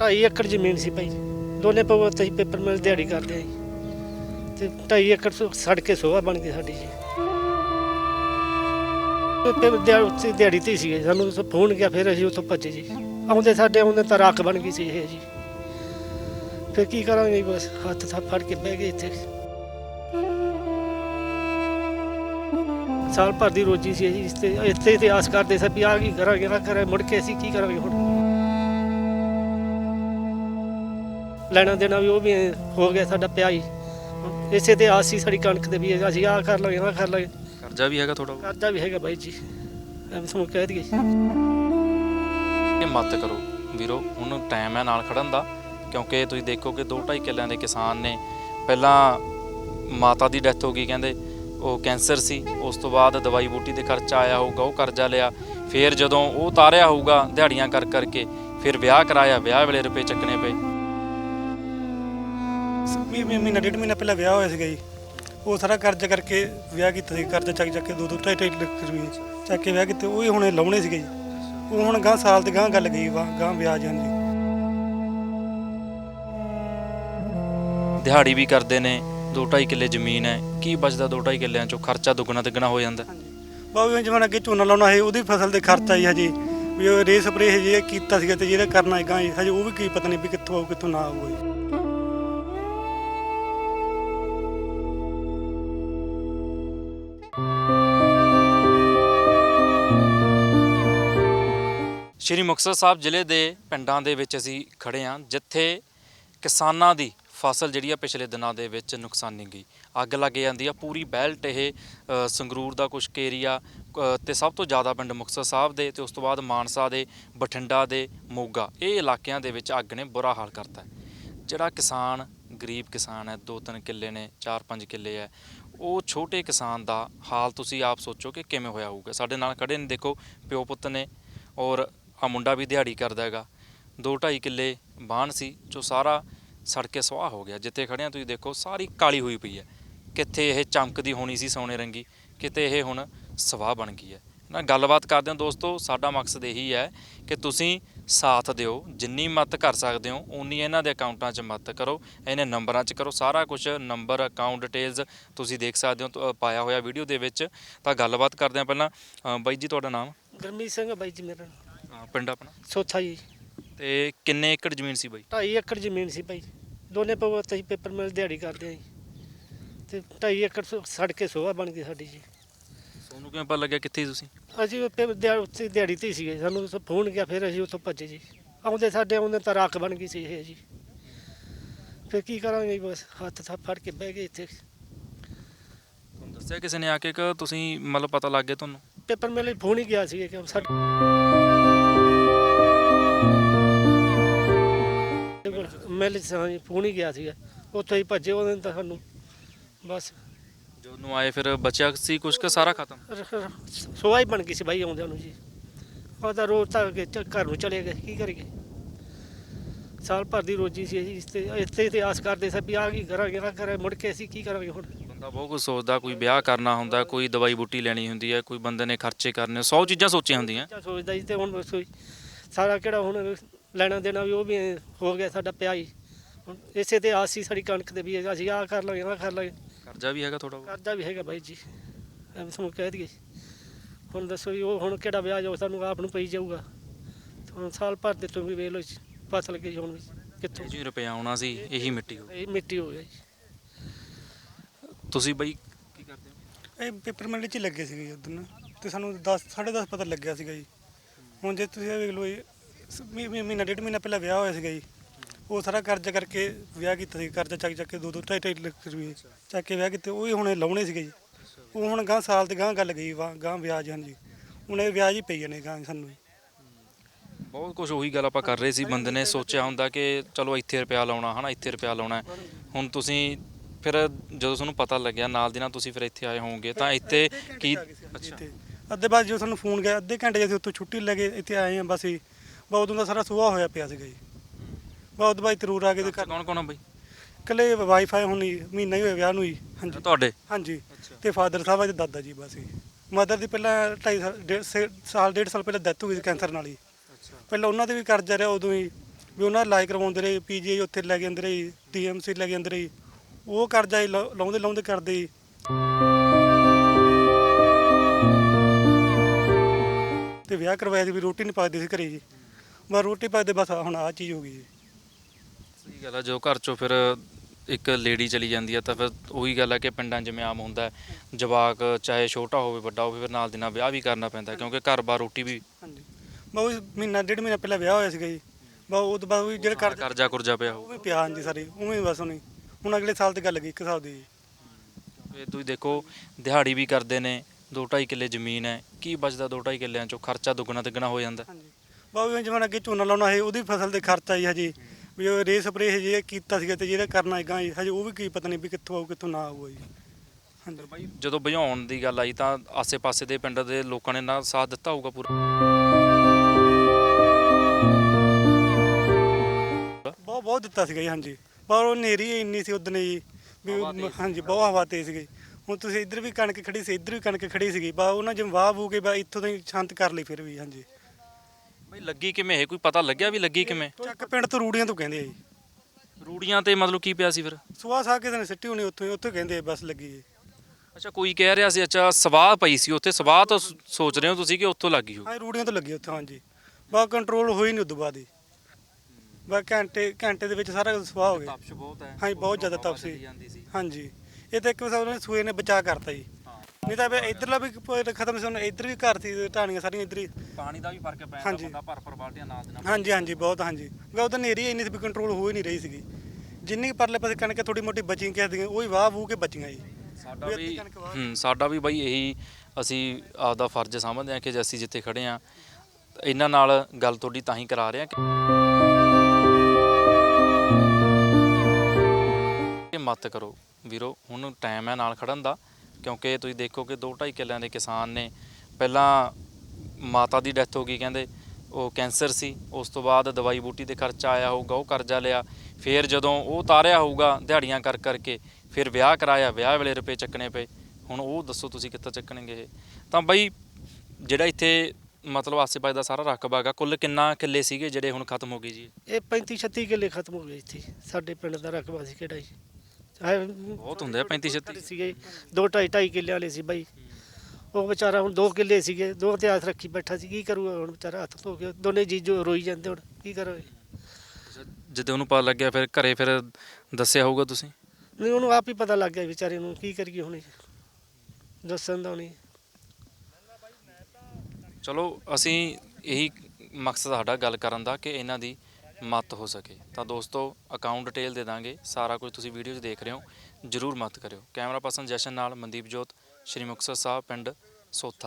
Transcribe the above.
ਢਾਈ ਏਕੜ ਜ਼ਮੀਨ ਸੀ ਭਾਈ। ਦੋਨੇ ਪਵੋ ਤੇ ਪੇਪਰ ਮਿਲ ਦਿਹਾੜੀ ਕਰਦੇ ਆ ਜੀ। ਤੇ ਢਾਈ ਏਕੜ ਸੜ ਕੇ ਸੋਹਾ ਬਣ ਗਈ ਸਾਡੀ ਜੀ। ਤੇ ਦਿਹਾੜੀ ਦਿਹਾੜੀ ਤੇ ਸੀ ਸੀਗੇ। ਸਾਨੂੰ ਫੋਨ ਗਿਆ, ਫਿਰ ਅਸੀਂ ਉੱਥੋਂ ਭੱਜੇ ਜੀ। ਆਉਂਦੇ ਸਾਡੇ ਆਉਂਦੇ ਤਾਂ ਰੱਖ ਬਣ ਗਈ ਸੀ ਇਹ ਜੀ। ਫਿਰ ਕੀ ਕਰਾਂਗੇ ਬਸ, ਹੱਥ ਥਾ ਫੜ ਕੇ ਬਹਿ ਗਏ ਇੱਥੇ। ਸਾਲ ਭਰ ਦੀ ਰੋਜੀ ਸੀ ਜੀ। ਇਸ ਇੱਥੇ ਤੇ ਆਸ ਕਰਦੇ ਸੀ ਵੀ ਆ ਕੀ ਕਰਾਂਗੇ ਨਾ ਕਰਾਂਗੇ। ਮੁੜ ਕੇ ਅਸੀਂ ਕੀ ਕਰਾਂਗੇ ਹੁਣ? ਲੈਣਾ ਦੇਣਾ ਵੀ ਉਹ ਵੀ ਹੋ ਗਿਆ ਸਾਡਾ ਪਿਆ ਹੀ। ਹੁਣ ਇਸੇ ਤੇ ਆਸ ਸੀ ਸਾਡੀ ਕਣਕ ਦੇ ਵੀ ਅਸੀਂ ਆਹ ਕਰ ਲਾਂਗੇ ਆਹ ਕਰ ਲਾਂਗੇ। ਕਰਜ਼ਾ ਵੀ ਹੈਗਾ ਤੁਹਾਡਾ? ਕਰਜ਼ਾ ਵੀ ਹੈਗਾ ਬਾਈ ਜੀ। ਐਵੇਂ ਤੁਹਾਨੂੰ ਕਹਿ ਦਈਏ। ਇਹ ਮਤ ਕਰੋ ਵੀਰੋ ਹੁਣ ਟਾਈਮ ਹੈ ਨਾਲ ਖੜਨ ਦਾ ਕਿਉਂਕਿ ਤੁਸੀਂ ਦੇਖੋ ਕਿ 2.5 ਕਿੱਲਿਆਂ ਦੇ ਕਿਸਾਨ ਨੇ। ਪਹਿਲਾਂ ਮਾਤਾ ਦੀ ਡੈਥ ਹੋ ਗਈ ਕਹਿੰਦੇ ਉਹ ਕੈਂਸਰ ਸੀ ਉਸ ਤੋਂ ਬਾਅਦ ਦਵਾਈ ਬੂਟੀ ਤੇ ਖਰਚਾ ਆਇਆ ਹੋਊਗਾ ਉਹ ਕਰਜ਼ਾ ਲਿਆ। ਫਿਰ ਜਦੋਂ ਉਹ ਉਤਾਰਿਆ ਹੋਊਗਾ ਦਿਹਾੜੀਆਂ ਕਰ ਕਰਕੇ ਫਿਰ ਵਿਆਹ ਕਰਾਇਆ ਵਿਆਹ ਵੇਲੇ ਰੁਪਏ ਚੱਕਣੇ ਪਏ। ਮੀ- ਮੀ- ਮਹੀਨਾ ਡੇਢ ਮਹੀਨਾ ਪਹਿਲਾਂ ਵਿਆਹ ਹੋਇਆ ਸੀਗਾ ਜੀ। ਉਹ ਸਾਰਾ ਕਰਜ਼ਾ ਕਰਕੇ ਵਿਆਹ ਕੀਤਾ ਸੀ ਕਰਜ਼ਾ ਚੱਕ ਚੱਕ ਕੇ ਦੋ ਦੋ ਢਾਈ ਢਾਈ ਲੱਖ ਰੁਪਏ ਚੱਕ ਕੇ ਵਿਆਹ ਕੀਤੇ। ਉਹ ਹੀ ਹੁਣ ਲਾਉਣੇ ਸੀਗੇ ਜੀ। ਉਹ ਹੁਣ ਗਾਂ ਸਾਲ ਤੇ ਗਾਂ ਗੱਲ ਗਈ ਵਾ ਗਾਂ ਵਿਆਜ ਹਾਂਜੀ ਦਿਹਾੜੀ ਵੀ ਕਰਦੇ ਨੇ 2.5 ਕਿੱਲੇ ਜ਼ਮੀਨ ਹੈ। ਕੀ ਬਚਦਾ 2.5 ਕਿੱਲਿਆਂ ਚੋਂ? ਖਰਚਾ ਦੁੱਗਣਾ ਤਿੱਗਣਾ ਹੋ ਜਾਂਦਾ। ਬਾਬੂ ਜਿਵੇਂ ਅੱਗੇ ਝੋਨਾ ਲਾਉਣਾ ਹੈ ਉਹਦੀ ਫਸਲ ਦੇ ਖਰਚਾ ਹੀ ਹਜੇ। ਵੀ ਉਹ ਰੇ ਸਪਰੇ ਹਜੇ ਕੀਤਾ ਸੀਗਾ ਤੇ ਜਿਹੜਾ ਕਰਨਾ ਹੈ ਗਾਂ ਹਜੇ ਉਹ ਵੀ ਕੀ ਪਤਾ ਨਹੀਂ ਵੀ ਕਿੱਥੋਂ ਆਊ ਕਿੱਥੋਂ ਨਾ ਆਊਗਾ ਸ਼੍ਰੀ ਮੁਕਤਸਰ ਸਾਹਿਬ ਜ਼ਿਲ੍ਹੇ ਦੇ ਪਿੰਡਾਂ ਦੇ ਵਿੱਚ ਅਸੀਂ ਖੜੇ ਹਾਂ ਜਿੱਥੇ ਕਿਸਾਨਾਂ ਦੀ ਫਸਲ ਜਿਹੜੀ ਆ ਪਿਛਲੇ ਦਿਨਾਂ ਦੇ ਵਿੱਚ ਨੁਕਸਾਨੀ ਗਈ। ਅੱਗ ਲੱਗ ਜਾਂਦੀ ਆ ਪੂਰੀ ਬੈਲਟ ਇਹ ਸੰਗਰੂਰ ਦਾ ਕੁਛ ਕੁ ਏਰੀਆ ਅ, ਤੇ ਸਭ ਤੋਂ ਜ਼ਿਆਦਾ ਪਿੰਡ ਮੁਕਤਸਰ ਸਾਹਿਬ ਦੇ ਤੇ ਉਸ ਤੋਂ ਬਾਅਦ ਮਾਨਸਾ ਦੇ ਬਠਿੰਡਾ ਦੇ ਮੋਗਾ। ਇਹ ਇਲਾਕਿਆਂ ਦੇ ਵਿੱਚ ਅੱਗ ਨੇ ਬੁਰਾ ਹਾਲ ਕਰਤਾ। ਜਿਹੜਾ ਕਿਸਾਨ ਗਰੀਬ ਕਿਸਾਨ ਹੈ 2-3 ਕਿੱਲੇ ਨੇ 4-5 ਕਿੱਲੇ ਹੈ ਉਹ ਛੋਟੇ ਕਿਸਾਨ ਦਾ ਹਾਲ ਤੁਸੀਂ ਆਪ ਸੋਚੋ ਕਿ ਕਿਵੇਂ ਹੋਇਆ ਹੋਊਗਾ। ਸਾਡੇ ਨਾਲ ਖੜੇ ਨੇ, ਦੇਖੋ, ਪਿਓ ਪੁੱਤ ਨੇ ਔਰ ਆ ਮੁੰਡਾ ਵੀ ਦਿਹਾੜੀ ਕਰਦਾ ਹੈਗਾ। 2-2.5 ਕਿੱਲੇ ਬਾਣ ਸੀ, ਜੋ ਸਾਰਾ ਸੜ ਕੇ ਸਵਾਹ ਹੋ ਗਿਆ। ਜਿੱਥੇ ਖੜਿਆ ਤੁਸੀਂ ਦੇਖੋ, ਸਾਰੀ ਕਾਲੀ ਹੋਈ ਪਈ ਹੈ। ਕਿੱਥੇ ਇਹ ਚਮਕਦੀ ਹੋਣੀ ਸੀ ਸੋਨੇ ਰੰਗੀ, ਕਿਤੇ ਇਹ ਹੁਣ ਸਵਾਹ ਬਣ ਗਈ ਹੈ। ਨਾ ਗੱਲਬਾਤ ਕਰਦੇ ਹਾਂ ਦੋਸਤੋ ਸਾਡਾ ਮਕਸਦ ਇਹੀ ਹੈ ਕਿ ਤੁਸੀਂ ਸਾਥ ਦਿਓ ਜਿੰਨੀ ਮਦਦ ਕਰ ਸਕਦੇ ਹੋ ਉਨੀ ਇਹਨਾਂ ਦੇ ਅਕਾਊਂਟਾਂ 'ਚ ਮਦਦ ਕਰੋ ਇਹਨੇ ਨੰਬਰਾਂ 'ਚ ਕਰੋ ਸਾਰਾ ਕੁਝ ਨੰਬਰ ਅਕਾਊਂਟ ਡਿਟੇਲਸ ਤੁਸੀਂ ਦੇਖ ਸਕਦੇ ਹੋ ਤ- ਪਾਇਆ ਹੋਇਆ ਵੀਡੀਓ ਦੇ ਵਿੱਚ। ਤਾਂ ਗੱਲਬਾਤ ਕਰਦੇ ਹਾਂ ਪਹਿਲਾਂ ਅ, ਬਾਈ ਜੀ ਤੁਹਾਡਾ ਨਾਮ? ਗਰਮੀਤ ਸਿੰਘ ਬਾਈ ਜੀ ਮੇਰਾ ਨਾਮ। ਅ, ਪਿੰਡ ਆਪਣਾ? ਚੌਥਾ ਜੀ। ਤੇ ਕਿੰਨੇ ਏਕੜ ਜ਼ਮੀਨ ਸੀ ਬਾਈ? ਢਾਈ ਏਕੜ ਜ਼ਮੀਨ ਸੀ ਭਾਈ ਦੋਨੇ ਪਵੋ ਤੇ ਪੇਪਰ ਮਿਲ ਦਿਹਾੜੀ ਕਰਦੇ ਆ ਜੀ। ਤੇ ਢਾਈ ਏਕੜ ਤੋਂ ਸੜ ਕੇ ਸੋਹਾ ਬਣ ਗਈ ਸਾਡੀ ਜੀ। ਤੁਹਾਨੂੰ ਕਿਵੇਂ ਪਤਾ ਲੱਗਿਆ ਕਿੱਥੇ ਸੀ ਤੁਸੀਂ? ਅਸੀਂ ਦਿਹਾ- ਉੱਥੇ ਦਿਹਾੜੀ ਤੇ ਹੀ ਸੀਗੇ। ਸਾਨੂੰ ਫੋਨ ਗਿਆ ਫਿਰ ਅਸੀਂ ਉੱਥੋਂ ਭੱਜੇ ਜੀ। ਆਉਂਦੇ ਸਾਡੇ ਆਉਂਦੇ ਤਾਂ ਰੱਖ ਬਣ ਗਈ ਸੀ ਇਹ ਜੀ। ਫਿਰ ਕੀ ਕਰਾਂਗੇ ਜੀ, ਬਸ ਹੱਥ ਥਾ ਫੜ ਕੇ ਬਹਿ ਗਏ ਇੱਥੇ। ਤੁਹਾਨੂੰ ਦੱਸਿਆ ਕਿਸੇ ਨੇ ਆ ਕੇ ਕਿ ਤੁਸੀਂ ਮਤਲਬ ਪਤਾ ਲੱਗ ਗਿਆ ਤੁਹਾਨੂੰ? ਪੇਪਰ ਮਿਲ ਫੋਨ ਹੀ ਗਿਆ ਸੀ ਕਿ ਸਾਡੇ ਮਿਲ ਸਾਂ ਫੋਨ ਹੀ ਗਿਆ ਸੀਗਾ। ਉੱਥੇ ਹੀ ਭੱਜੇ ਉਹਨੇ ਤਾਂ ਸਾਨੂੰ ਬਸ ਜਦੋਂ ਆਏ ਫਿਰ ਬਚਿਆ ਸੀ ਕੁਛ ਕਿ ਸਾਰਾ ਖਤਮ? ਸੋਹਾ ਹੀ ਬਣ ਗਈ ਸੀ ਬਾਈ ਆਉਂਦਿਆਂ ਨੂੰ ਜੀ। ਉਹ ਤਾਂ ਰੋਜ਼ ਤੱਕ ਕੇ ਚ- ਘਰ ਨੂੰ ਚਲੇ ਗਏ ਕੀ ਕਰੀਏ? ਸਾਲ ਭਰ ਦੀ ਰੋਜੀ ਸੀ ਜੀ ਇਸ ਤੇ ਇੱਥੇ ਤੇ ਆਸ ਕਰਦੇ ਸੀ ਵੀ ਆ ਕੀ ਕਰਾਂਗੇ ਨਾ ਕਰਾਂਗੇ ਮੁੜ ਕੇ ਅਸੀਂ ਕੀ ਕਰਾਂਗੇ ਹੁਣ? ਬੰਦਾ ਬਹੁਤ ਕੁਝ ਸੋਚਦਾ ਕੋਈ ਵਿਆਹ ਕਰਨਾ ਹੁੰਦਾ ਕੋਈ ਦਵਾਈ ਬੂਟੀ ਲੈਣੀ ਹੁੰਦੀ ਹੈ ਕੋਈ ਬੰਦੇ ਨੇ ਖਰਚੇ ਕਰਨੇ 100 ਚੀਜ਼ਾਂ ਸੋਚੀਆਂ ਹੁੰਦੀਆਂ। ਸੋਚਦਾ ਜੀ ਤੇ ਹੁਣ ਬਸ ਉਹੀ ਸਾਰਾ ਕਿਹੜਾ ਹੁਣ ਲੈਣਾ ਦੇਣਾ ਵੀ ਉਹ ਵੀ ਹੋ ਗਿਆ ਸਾਡਾ ਪਿਆ ਹੀ ਹੁਣ ਇਸੇ ਤੇ ਆਸ ਸੀ ਸਾਡੀ ਕਣਕ ਦੇ ਵੀ ਅਸੀਂ ਆਹ ਕਰ ਲਾਂਗੇ ਆਹ ਕਰ ਲਾਂਗੇ। ਕਰਜ਼ਾ ਵੀ ਹੈਗਾ ਥੋੜਾ ਕਰਜ਼ਾ ਵੀ ਹੈਗਾ ਬਾਈ ਜੀ। ਐਵੇਂ ਤੁਹਾਨੂੰ ਕਹਿ ਦਈਏ। ਹੁਣ ਦੱਸੋ ਜੀ ਉਹ ਹੁਣ ਕਿਹੜਾ ਵਿਆਹ ਜੋ ਸਾਨੂੰ ਆਪ ਨੂੰ ਪਈ ਜਾਊਗਾ। ਹੁਣ ਸਾਲ ਭਰ ਦੇ ਤੋਂ ਵੀ ਵੇਖ ਲਓ ਜੀ, ਫਸਲ ਗਈ ਹੁਣ ਵੀ। ਕਿੱਥੋਂ? ਜੀ ਰੁਪਇਆ ਆਉਣਾ ਸੀ ਇਹੀ ਮਿੱਟੀ ਹੋ ਗਈ ਇਹ ਮਿੱਟੀ ਹੋ ਗਈ ਜੀ। ਤੁਸੀਂ ਬਈ ਕੀ ਕਰਦੇ ਹੋ? ਇਹ ਪੇਪਰ ਮਿਲ 'ਚ ਹੀ ਲੱਗੇ ਸੀਗੇ ਜੀ ਉਦੋਂ। ਤੇ ਸਾਨੂੰ 10 10:30 ਪਤਾ ਲੱਗਿਆ ਸੀਗਾ ਜੀ। ਹੁਣ ਜੇ ਤੁਸੀਂ ਇਹ ਵੇਖ ਲਓ ਜੀ ਸ- ਮੀ- ਮੀ- ਮਹੀਨਾ ਡੇਢ ਮਹੀਨਾ ਪਹਿਲਾਂ ਵਿਆਹ ਹੋਇਆ ਸੀਗਾ ਜੀ। ਉਹ ਸਾਰਾ ਕਰਜ਼ਾ ਕਰਕੇ ਵਿਆਹ ਕੀਤਾ ਸੀ ਕਰਜ਼ਾ ਚੱਕ ਚੱਕ ਕੇ ਦੋ ਦੋ ਢਾਈ ਢਾਈ ਲੱਖ ਰੁਪਏ ਚੱਕ ਕੇ ਵਿਆਹ ਕੀਤੇ ਉਹ ਹੀ ਹੁਣ ਲਾਉਣੇ ਸੀਗੇ ਜੀ। ਉਹ ਹੁਣ ਗਾਂ ਸਾਲ ਤੇ ਗਾਂ ਗੱਲ ਗਈ ਵਾ ਗਾਂ ਵਿਆਜ ਹਾਂਜੀ। ਹੁਣ ਇਹ ਵਿਆਜ ਹੀ ਪਈ ਜਾਣੇ ਗਾਂ ਸਾਨੂੰ। ਬਹੁਤ ਕੁਝ ਉਹੀ ਗੱਲ ਆਪਾਂ ਕਰ ਰਹੇ ਸੀ ਬੰਦੇ ਨੇ ਸੋਚਿਆ ਹੁੰਦਾ ਕਿ ਚਲੋ ਇੱਥੇ ਰੁਪਇਆ ਲਾਉਣਾ ਹਨਾ ਇੱਥੇ ਰੁਪਇਆ ਲਾਉਣਾ। ਹੁਣ ਤੁਸੀਂ ਫਿਰ ਜਦੋਂ ਤੁਹਾਨੂੰ ਪਤਾ ਲੱਗਿਆ ਨਾਲ ਦੀ ਨਾਲ ਤੁਸੀਂ ਫਿਰ ਇੱਥੇ ਆਏ ਹੋਵੋਗੇ ਤਾਂ ਇੱਥੇ ਕੀ ਅੱਛਾ। ਅੱਧੇ ਬਾਅਦ ਜਦੋਂ ਸਾਨੂੰ ਫੋਨ ਗਿਆ ਅੱਧੇ ਘੰਟੇ ਜਦੋਂ ਉੱਥੋਂ ਛੁੱਟੀ ਲੈ ਕੇ ਇੱਥੇ ਆਏ ਆ ਬਸ ਹੀ ਬਾ ਉਦੋਂ ਦਾ ਸਾਰਾ ਸੁਆਹ ਹੋਇਆ ਪਿਆ ਸੀਗਾ ਜੀ। ਬਾ ਉਦੋਂ ਬਾਅਦ ਤਰੂਰ ਆ ਕੇ ਤੇ ਘਰ ਕੌਣ ਕੌਣ ਆ ਬਈ? ਕੱਲੇ ਵਾਈਫਾਈ ਹੁਣੀ ਮਹੀਨਾ ਹੀ ਹੋਇਆ ਵਿਆਹ ਨੂੰ ਹੀ ਹਾਂਜੀ। ਤੁਹਾਡੇ? ਹਾਂਜੀ। ਤੇ ਫਾਦਰ ਸਾਹਿਬ ਤੇ ਦਾਦਾ ਜੀ ਬਸ ਹੀ ਮਦਰ ਦੀ ਪਹਿਲਾਂ 2.5 ਸਾਲ ਡੇਢ ਸੇ- ਸਾਲ ਡੇਢ ਸਾਲ ਪਹਿਲਾਂ ਡੈਥ ਹੋ ਗਈ ਸੀ ਕੈਂਸਰ ਨਾਲ ਹੀ। ਪਹਿਲਾਂ ਉਹਨਾਂ ਦੇ ਵੀ ਕਰਜ਼ਾ ਰਿਹਾ ਉਦੋਂ ਹੀ ਵੀ ਉਹਨਾਂ ਦਾ ਇਲਾਜ ਕਰਵਾਉਂਦੇ ਰਹੇ ਪੀਜੀਆਈ ਉੱਥੇ ਲੈ ਕੇ ਜਾਂਦੇ ਰਹੇ ਡੀਐਮਸੀ ਲੈ ਕੇ ਜਾਂਦੇ ਰਹੇ। ਉਹ ਕਰਜ਼ਾ ਹੀ ਲਾ- ਲਾਉਂਦੇ ਲਾਉਂਦੇ ਕਰਦੇ ਜੀ ਤੇ ਵਿਆਹ ਕਰਵਾਇਆ ਸੀ ਵੀ ਰੋਟੀ ਨਹੀਂ ਪੱਕਦੀ ਸੀ ਘਰੇ ਜੀ। ਬਸ ਰੋਟੀ ਪੱਕਦੇ ਬਸ ਹੁਣ ਆਹ ਚੀਜ਼ ਹੋ ਗਈ ਜੀ। ਸਹੀ ਗੱਲ ਆ ਜੋ ਘਰ ਚੋਂ ਫਿਰ ਇੱਕ ਲੇਡੀ ਚਲੀ ਜਾਂਦੀ ਆ ਤਾਂ ਫਿਰ ਉਹੀ ਗੱਲ ਆ ਕਿ ਪਿੰਡਾਂ ਜਿਵੇਂ ਆਮ ਹੁੰਦਾ ਹੈ, ਜਵਾਕ ਚਾਹੇ ਛੋਟਾ ਹੋਵੇ ਵੱਡਾ ਹੋਵੇ ਫਿਰ ਨਾਲ ਦੀ ਨਾਲ ਵਿਆਹ ਵੀ ਕਰਨਾ ਪੈਂਦਾ ਕਿਉਂਕਿ ਘਰ-ਬਾਰ ਰੋਟੀ ਵੀ ਹਾਂਜੀ। ਉਹੀ ਮਹੀਨਾ ਡੇਢ ਮਹੀਨਾ ਪਹਿਲਾਂ ਵਿਆਹ ਹੋਇਆ ਸੀਗਾ ਜੀ। ਬਸ ਉਹ ਤੋਂ ਬਾਅਦ ਉਹ ਜਿਹੜੇ ਕਰਜ਼ਾ ਕਰਜ਼ਾ ਕੁਰਜ਼ਾ ਪਿਆ ਉਹ ਵੀ ਪਿਆ ਹਾਂਜੀ ਸਾਰੀ ਉਵੇਂ ਹੀ ਬਸ ਹੁਣੀ ਹੁਣ ਅਗਲੇ ਸਾਲ ਤੇ ਗੱਲ ਗਈ ਇੱਕ ਹਿਸਾਬ ਦੀ। ਜੀ ਇਹ ਤੁਸੀਂ ਦੇਖੋ ਦਿਹਾੜੀ ਵੀ ਕਰਦੇ ਨੇ 2.5 ਕਿੱਲੇ ਜ਼ਮੀਨ ਹੈ ਕੀ ਬਚਦਾ 2.5 ਕਿੱਲਿਆਂ ਚੋਂ? ਖਰਚਾ ਦੁੱਗਣਾ ਤਿੱਗਣਾ ਹੋ ਜਾਂਦਾ। ਹਾਂਜੀ। ਬਾਬੂ ਜਿਵੇਂ ਜਿਵੇਂ ਅੱਗੇ ਝੋਨਾ ਲਾਉਣਾ ਹੈ ਉਹਦੀ ਫਸਲ ਦੇ ਖਰਚਾ ਹੀ ਹਜੇ। ਵੀ ਉਹ ਰੇ ਸਪਰੇ ਹਜੇ ਕੀਤਾ ਸੀਗਾ ਤੇ ਜਿਹੜਾ ਕਰਨਾ ਹੈਗਾ ਜੀ, ਹਜੇ ਉਹ ਵੀ ਕੀ ਪਤਾ ਨਹੀਂ ਵੀ ਕਿੱਥੋਂ ਆਊ ਕਿੱਥੋਂ ਨਾ ਆਊਗਾ ਜੀ। ਹਾਂਜੀ। ਜਦੋਂ ਭਜਾਉਣ ਦੀ ਗੱਲ ਆਈ ਤਾਂ ਆਸੇ-ਪਾਸੇ ਦੇ ਪਿੰਡ ਦੇ ਲੋਕਾਂ ਨੇ ਨਾਲ ਸਾਥ ਦਿੱਤਾ ਹੋਊਗਾ ਪੂਰਾ? ਬਹੁਤ ਬਹੁਤ ਦਿੱਤਾ ਸੀਗਾ ਜੀ ਹਾਂਜੀ। ਪਰ ਉਹ ਨੇਰੀ ਇੰਨੀ ਸੀ ਉਦਨੇ ਜੀ ਵੀ ਉਹ-। ਹਾਂਜੀ ਬਹੁਤ ਹਵਾ ਤੇਜ਼ ਸੀਗੀ। ਹੁਣ ਤੁਸੀਂ ਇੱਧਰ ਵੀ ਕਣਕ ਖੜੀ ਸੀ ਇੱਧਰ ਵੀ ਕਣਕ ਖੜੀ ਸੀਗੀ ਬਾ ਉਹਨਾਂ ਜਿਵੇਂ ਵਾਹ ਬੂ ਕੇ ਬਾ ਇੱਥੋਂ ਤੋਂ ਸ਼ਾਂਤ ਕਰ ਲਈ ਫਿਰ ਵੀ ਹਾਂਜੀ। ਬਈ ਲੱਗੀ ਕਿਵੇਂ ਇਹ? ਕੋਈ ਪਤਾ ਲੱਗਿਆ ਵੀ ਲੱਗੀ ਕਿਵੇਂ? ਚੱਕ ਪਿੰਡ ਤੋਂ ਰੂੜੀਆਂ ਤੋਂ ਕਹਿੰਦੇ ਆ ਜੀ। ਰੂੜੀਆਂ ਤੇ ਮਤਲਬ ਕੀ ਪਿਆ ਸੀ ਫਿਰ? ਸੁਆਹ ਸਾਹ ਕਿਸੇ ਨੇ ਸਿੱਟੀ ਹੋਣੀ ਉੱਥੋਂ ਹੀ ਉੱਥੋਂ ਕਹਿੰਦੇ ਆ ਬਸ ਲੱਗੀ ਜੀ। ਅੱਛਾ ਕੋਈ ਕਹਿ ਰਿਹਾ ਸੀ ਅੱਛਾ ਸਵਾਹ ਪਈ ਸੀ ਉੱਥੇ ਸਵਾਹ ਤਾਂ ਸ- ਸੋਚ ਰਹੇ ਹੋ ਤੁਸੀਂ ਕਿ ਉੱਥੋਂ ਲੱਗੀ ਹੋ ਹਾਂ ਰੂੜੀਆਂ ਤੋਂ ਲੱਗੀ ਉੱਥੇ ਹਾਂਜੀ। ਬਾ ਕੰਟਰੋਲ ਹੋਈ ਨਹੀਂ ਉਦੋਂ ਬਾਅਦ ਹੀ। ਬਾ ਘੰਟੇ ਘੰਟੇ ਦੇ ਵਿੱਚ ਸਾਰਾ ਕੁਝ ਸਵਾਹ ਹੋ ਗਿਆ। ਤਪਸ਼ ਬਹੁਤ ਹੈ। ਹਾਂਜੀ, ਬਹੁਤ ਜ਼ਿਆਦਾ ਤਪਸ਼ ਸੀ। ਸੀ। ਹਾਂਜੀ। ਇਹ ਤਾਂ ਇੱਕ ਹਿਸਾਬ ਨਾਲ ਸੂਏ ਨੇ ਬਚਾ ਕਰਤਾ ਜੀ। ਨਹੀਂ ਤਾਂ ਵੀ ਇੱਧਰਲਾ ਵੀ ਪ- ਖਤਮ ਸੀ ਹੁਣ ਇੱਧਰ ਵੀ ਘਰ ਸੀ ਢਾਣੀਆਂ ਸਾਰੀਆਂ ਇੱਧਰ ਹੀ। ਪਾਣੀ ਦਾ ਵੀ ਫ਼ਰਕ ਪੈ ਹਾਂਜੀ। ਬੰਦਾ ਭਰ ਭਰ ਬਾਲਟੀਆਂ ਨਾਲ ਦੇ ਨਾਲ। ਹਾਂਜੀ ਹਾਂਜੀ ਬਹੁਤ ਹਾਂਜੀ। ਗਾ ਉਹਦਾ ਨੇਰੀ ਇੰਨੀ ਸੀ ਵੀ ਕੰਟਰੋਲ ਹੋ ਹੀ ਨਹੀਂ ਰਹੀ ਸੀਗੀ। ਜਿੰਨੀ ਕੁ ਪਰਲੇ ਪਾਸੇ ਕਣਕ ਥੋੜੀ ਮੋਟੀ ਬਚੀ ਕਿਸੇ ਦੀਆਂ ਉਹ ਹੀ ਵਾਹ ਵੂ ਕੇ ਬਚੀਆਂ ਜੀ। ਸਾਡਾ ਵੀ ਅੱਧੀ ਵੀ ਕਣਕ ਵਾਹ ਹੂੰ ਸਾਡਾ ਵੀ ਬਾਈ ਇਹੀ ਅਸੀਂ ਆਪਦਾ ਫਰਜ਼ ਸਮਝਦੇ ਹਾਂ ਕਿ ਜੇ ਅਸੀਂ ਜਿੱਥੇ ਖੜੇ ਹਾਂ ਇਹਨਾਂ ਨਾਲ ਗੱਲ ਤੁਹਾਡੀ ਤਾਂ ਹੀ ਕਰਾ ਰਹੇ ਹਾਂ ਕਿ ਕਿ ਮਤ ਕਰੋ। ਵੀਰੋ ਹੁਣ ਟਾਈਮ ਹੈ ਨਾਲ ਖੜਨ ਦਾ। ਕਿਉਂਕਿ ਤੁਸੀਂ ਦੇਖੋ ਕਿ 2.5 ਕਿੱਲਿਆਂ ਦੇ ਕਿਸਾਨ ਨੇ, ਪਹਿਲਾਂ ਮਾਤਾ ਦੀ ਡੈਥ ਹੋ ਗਈ ਕਹਿੰਦੇ, ਉਹ ਕੈਂਸਰ ਸੀ, ਉਸ ਤੋਂ ਬਾਅਦ ਦਵਾਈ ਬੂਟੀ ਤੇ ਖਰਚਾ ਆਇਆ ਹੋਊਗਾ, ਉਹ ਕਰਜ਼ਾ ਲਿਆ, ਫਿਰ ਜਦੋਂ ਉਹ ਉਤਾਰਿਆ ਹੋਊਗਾ ਦਿਹਾੜੀਆਂ ਕਰ ਕਰਕੇ, ਫਿਰ ਵਿਆਹ ਕਰਾਇਆ, ਵਿਆਹ ਵੇਲੇ ਰੁਪਏ ਚੱਕਣੇ ਪਏ, ਹੁਣ ਉਹ ਦੱਸੋ ਤੁਸੀਂ ਕਿੱਥੋਂ ਚੱਕਣਗੇ ਇਹ? ਤਾਂ ਬਈ ਜਿਹੜਾ ਇੱਥੇ ਮਤਲਬ ਆਸੇ-ਪਾਸੇ ਦਾ ਸਾਰਾ ਰਕਬਾ ਹੈਗਾ, ਕੁੱਲ ਕਿੰਨਾ ਕਿੱਲੇ ਸੀਗੇ ਜਿਹੜੇ ਹੁਣ ਖਤਮ ਹੋ ਗਏ ਜੀ? ਇਹ 35 36 ਕਿੱਲੇ ਖਤਮ ਹੋ ਗਏ ਇੱਥੇ, ਸਾਡੇ ਪਿੰਡ ਦਾ ਰਕਬਾ ਸੀ ਕਿਹੜਾ ਜੀ? ਚਾਹੇ ਬਹੁਤ ਹੁੰਦੇ ਆ 35 36 ਸੀਗੇ ਦੋ ਢਾਈ ਢਾਈ ਕਿੱਲੇ ਵਾਲੇ ਸੀ ਬਾਈ। ਉਹ ਵਿਚਾਰਾ ਹੁਣ ਦੋ ਕਿੱਲੇ ਸੀਗੇ ਦੋ ਤੇ ਹੱਥ ਰੱਖੀ ਬੈਠਾ ਸੀ ਕੀ ਕਰੂਗਾ ਹੁਣ ਵਿਚਾਰਾ ਹੱਥ ਧੋ ਕੇ? ਦੋਨੇ ਜੀਜੋ ਰੋਈ ਜਾਂਦੇ ਹੁਣ ਕੀ ਕਰੋਗੇ? ਜਦੋਂ ਉਹਨੂੰ ਪਤਾ ਲੱਗਿਆ ਫਿਰ ਘਰੇ ਫਿਰ ਦੱਸਿਆ ਹੋਊਗਾ ਤੁਸੀਂ? ਨਹੀਂ ਉਹਨੂੰ ਆਪ ਹੀ ਪਤਾ ਲੱਗ ਗਿਆ ਵਿਚਾਰੇ ਨੂੰ ਕੀ ਕਰੀਏ ਹੁਣ ਦੱਸਣ ਦਾ ਨਹੀਂ। ਚਲੋ ਅਸੀਂ ਇਹੀ ਮਕਸਦ ਸਾਡਾ ਗੱਲ ਕਰਨ ਦਾ ਕਿ ਇਹਨਾਂ ਦੀ ਮਤ ਹੋ ਸਕੇ। ਤਾਂ ਦੋਸਤੋ ਅਕਾਊਂਟ ਡਿਟੇਲ ਦੇ ਦਾਂਗੇ। ਸਾਰਾ ਕੁਝ ਤੁਸੀਂ ਵੀਡੀਓ 'ਚ ਦੇਖ ਰਹੇ ਹੋ। ਜਰੂਰ ਮਤ ਕਰਿਓ। ਕੈਮਰਾ ਪਰਸਨ ਜਸ਼ਨ ਨਾਲ ਮਨਦੀਪ ਜੋਤ, ਸ਼੍ਰੀ ਮੁਕਤਸਰ ਸਾਹਿਬ, ਪਿੰਡ ਸੋਥਾ।